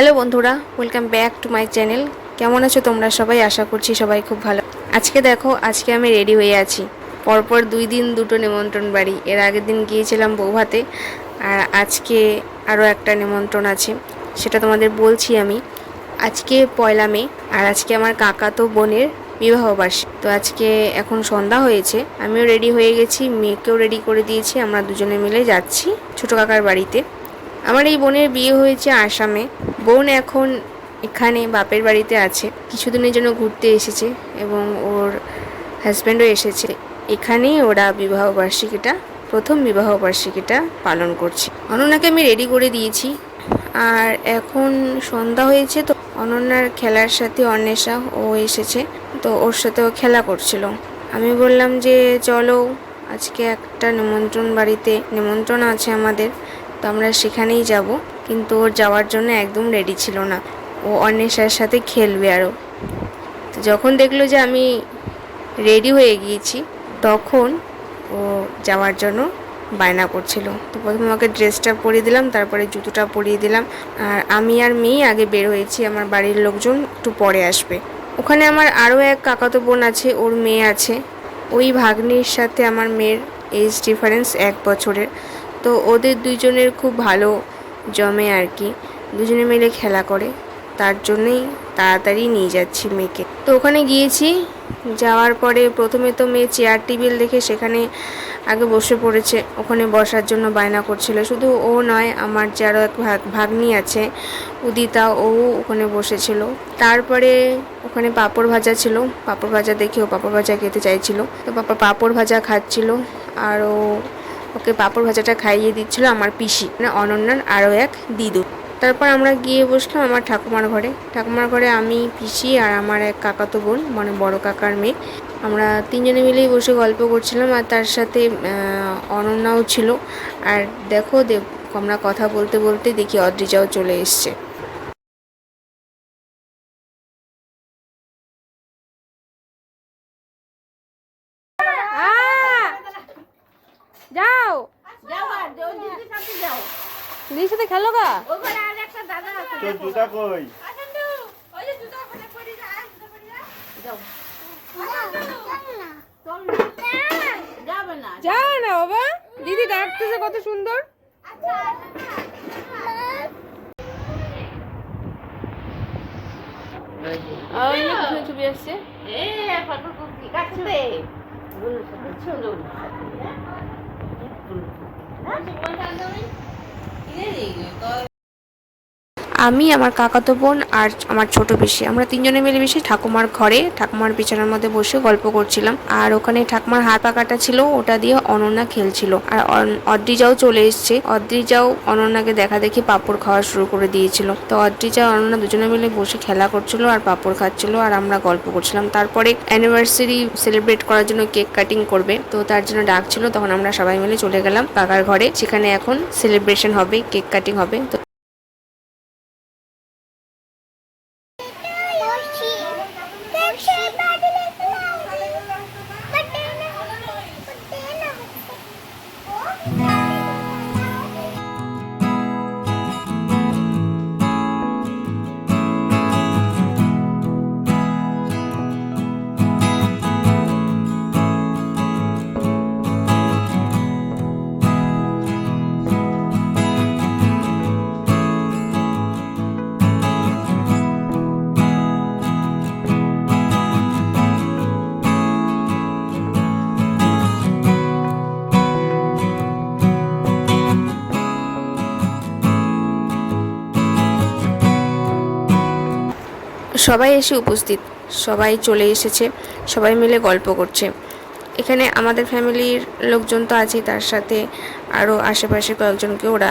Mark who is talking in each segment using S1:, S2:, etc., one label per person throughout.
S1: Hello বন্ধুরা welcome back to my channel কেমন আছো তোমরা সবাই? আশা করছি সবাই খুব ভালো। আজকে দেখো, আজকে আমি রেডি হয়ে আছি। পরপর দুই দিন দুটো নিমন্ত্রণ বাড়ি। এর আগের দিন গিয়েছিলাম বৌভাতে, আর আজকে আরও একটা নিমন্ত্রণ আছে। সেটা তোমাদের বলছি আমি। আজকে পয়লা মে, আর আজকে আমার কাকা তো বোনের বিবাহবার্ষিকী তো আজকে এখন সন্ধ্যা হয়েছে, আমিও রেডি হয়ে গেছি, মেয়েকেও রেডি করে দিয়েছি, আমরা দুজনে মিলে যাচ্ছি ছোটো কাকার বাড়িতে। আমার এই বোনের বিয়ে হয়েছে আসামে। বোন এখন এখানে বাপের বাড়িতে আছে। কিছুদিনের জন্য ঘুরতে এসেছে এবং ওর হাজব্যান্ডও এসেছে। এখানেই ওরা বিবাহ বার্ষিকীটা, প্রথম বিবাহ বার্ষিকীটা পালন করছে। অনন্যাকে আমি রেডি করে দিয়েছি। আর এখন সন্ধ্যা হয়েছে তো অনন্যার খেলার সাথে অন্বেষা ও এসেছে। তো ওর সাথেও খেলা করছিল। আমি বললাম যে, চলো, আজকে একটা নিমন্ত্রণ বাড়িতে নিমন্ত্রণ আছে আমাদের। তো আমরা সেখানেই যাব। কিন্তু ওর যাওয়ার জন্য একদম রেডি ছিল না। ও অন্বেষার সাথে খেলবে আরও তো যখন দেখল যে আমি রেডি হয়ে গিয়েছি, তখন ও যাওয়ার জন্য বায়না করছিল। তো প্রথমে আমাকে ড্রেসটা পরিয়ে দিলাম, তারপরে জুতোটা পরিয়ে দিলাম। আর আমি আর মেয়ে আগে বের হয়েছি, আমার বাড়ির লোকজন একটু পরে আসবে। ওখানে আমার আরও এক কাকাতো বোন আছে, ওর মেয়ে আছে। ওই ভাগ্নির সাথে আমার মেয়ের এজ ডিফারেন্স এক বছরের। তো ওদের দুইজনের খুব ভালো জমে আর কি। দুজনে মিলে খেলা করে। তার জন্যই তাড়াতাড়ি নিয়ে যাচ্ছি মেয়েকে। তো ওখানে গিয়েছি। যাওয়ার পরে প্রথমে তো মেয়ে চেয়ার টেবিল দেখে সেখানে আগে বসে পড়েছে। ওখানে বসার জন্য বায়না করছিল। শুধু ও নয়, আমার যে আরও এক ভাগ, ভাগ্নি আছে, উদিতা, ও ওখানে বসেছিল। তারপরে ওখানে পাঁপড় ভাজা ছিল। পাঁপড় ভাজা দেখে ও পাঁপড় ভাজা খেতে চাইছিল। তো পাপা পাঁপড় ভাজা খাচ্ছিল। আর ও ওকে পাঁপড় ভাজাটা খাইয়ে দিচ্ছিল আমার পিসি মানে অনন্যার আরও এক দিদু। তারপর আমরা গিয়ে বসলাম আমার ঠাকুমার ঘরে। ঠাকুমার ঘরে আমি, পিসি আর আমার এক কাকাতো বোন মানে বড় কাকার মেয়ে। আমরা তিনজনে মিলেই বসে গল্প করছিলাম আর তার সাথে অনন্যাও ছিল। আর দেখো দেব আমরা কথা বলতে বলতে দেখি অদ্রিজাও চলে এসছে যাও দিদির সাথে খেলো গা?
S2: তোর জুতা কই?
S1: যা না। বাবা। দিদি ডাকতেছে কত সুন্দর। ওই যে পিছনে ছবি আসছে আমি, আমার কাকাতো বোন আর আমার ছোট পিসি। আমরা তিনজনে মিলে মিশে ঠাকুমার ঘরে, ঠাকুমার বিছানার মধ্যে বসে গল্প করছিলাম। আর ওখানে ঠাকুমার হাত পাকাটা ছিল, ওটা দিয়ে অনন্যা খেলছিল। আর অদ্রিজাও চলে এসছে। অদ্রিজাও অনন্যাকে দেখা দেখি পাপড় খাওয়া শুরু করে দিয়েছিল। তো অদ্রিজা অনন্যা দুজনে মিলে বসে খেলা করছিল আর পাপড় খাচ্ছিল আর আমরা গল্প করছিলাম। তারপরে অ্যানিভার্সারি সেলিব্রেট করার জন্য কেক কাটিং করবে। তো তার জন্য ডাকছিল তখন আমরা সবাই মিলে চলে গেলাম কাকার ঘরে, সেখানে এখন সেলিব্রেশন হবে কেক কাটিং হবে। তো Action! সবাই এসে উপস্থিত। সবাই চলে এসেছে। সবাই মিলে গল্প করছে। এখানে আমাদের ফ্যামিলির লোকজন তো আছেই, তার সাথে আরও আশেপাশে কয়েকজনকে ওরা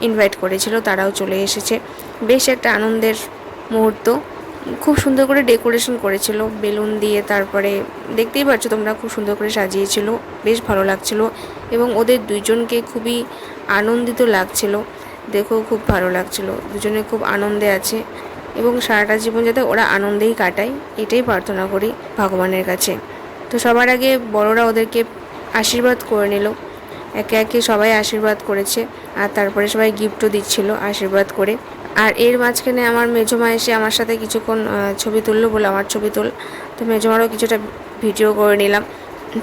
S1: ইনভাইট করেছিল, তারাও চলে এসেছে। বেশ একটা আনন্দের মুহূর্ত। খুব সুন্দর করে ডেকোরেশন করেছিল, বেলুন দিয়ে তারপরে দেখতেই পাচ্ছ তোমরা খুব সুন্দর করে সাজিয়েছিল, বেশ ভালো লাগছিল এবং ওদের দুইজনকে খুবই আনন্দিত লাগছিল। দেখেও খুব ভালো লাগছিল। দুজনে খুব আনন্দে আছে। এবং সারাটা জীবন যাতে ওরা আনন্দেই কাটায়, এটাই প্রার্থনা করি ভগবানের কাছে। তো সবার আগে বড়রা ওদেরকে আশীর্বাদ করে নিল। একে একে সবাই আশীর্বাদ করেছে, আর তারপরে সবাই গিফটও দিচ্ছিল আশীর্বাদ করে। আর এর মাঝখানে আমার মেজমা এসে আমার সাথে কিছুক্ষণ ছবি তুললো বলে আমার ছবি তুল। তো মেজমারও কিছুটা ভিডিও করে নিলাম।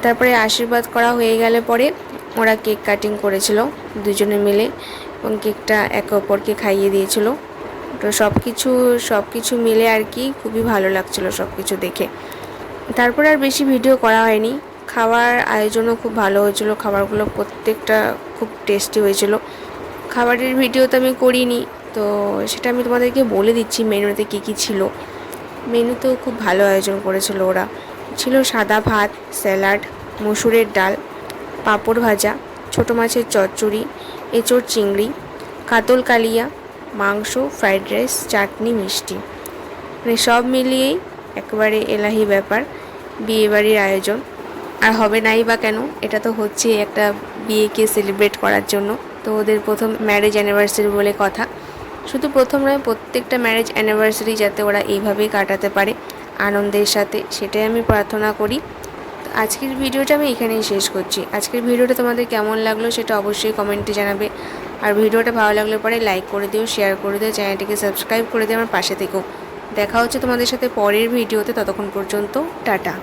S1: তারপরে আশীর্বাদ করা হয়ে গেলে পরে ওরা কেক কাটিং করেছিল দুজনে মিলে এবং কেকটা একে অপরকে খাইয়ে দিয়েছিল। তো সব কিছু সব কিছু মিলে আর কি খুবই ভালো লাগছিল সব কিছু দেখে। তারপরে আর বেশি ভিডিও করা হয়নি। খাওয়ার আয়োজনও খুব ভালো হয়েছিল। খাবারগুলো প্রত্যেকটা খুব টেস্টি হয়েছিল। খাবারের ভিডিও তো আমি করিনি, তো সেটা আমি তোমাদেরকে বলে দিচ্ছি মেনুতে কী কী ছিল। মেনুতেও খুব ভালো আয়োজন করেছিল ওরা। ছিল সাদা ভাত, স্যালাড, মসুরের ডাল, পাঁপড় ভাজা, ছোটো মাছের চচ্চড়ি, এঁচোড় চিংড়ি, কাতল কালিয়া মাংস ফ্রাইড রাইস চাটনি, মিষ্টি। মানে সব মিলিয়েই একেবারে এলাহি ব্যাপার, বিয়েবাড়ির আয়োজন। আর হবে নাই বা কেন, এটা তো হচ্ছে একটা বিয়েকে সেলিব্রেট করার জন্য। তো ওদের প্রথম ম্যারেজ অ্যানিভার্সারি বলে কথা। শুধু প্রথম নয়, প্রত্যেকটা ম্যারেজ অ্যানিভার্সারি যাতে ওরা এইভাবেই কাটাতে পারে আনন্দের সাথে, সেটাই আমি প্রার্থনা করি। তো আজকের ভিডিওটা আমি এখানেই শেষ করছি। আজকের ভিডিওটা তোমাদের কেমন লাগল সেটা অবশ্যই কমেন্টে জানাবে। আর ভিডিওটা ভালো লাগলে পরে লাইক করে দিও শেয়ার করে দিও চ্যানেলটিকে সাবস্ক্রাইব করে দিও, আমার পাশে থেকেও। দেখা হচ্ছে তোমাদের সাথে পরের ভিডিওতে, ততক্ষণ পর্যন্ত, টাটা।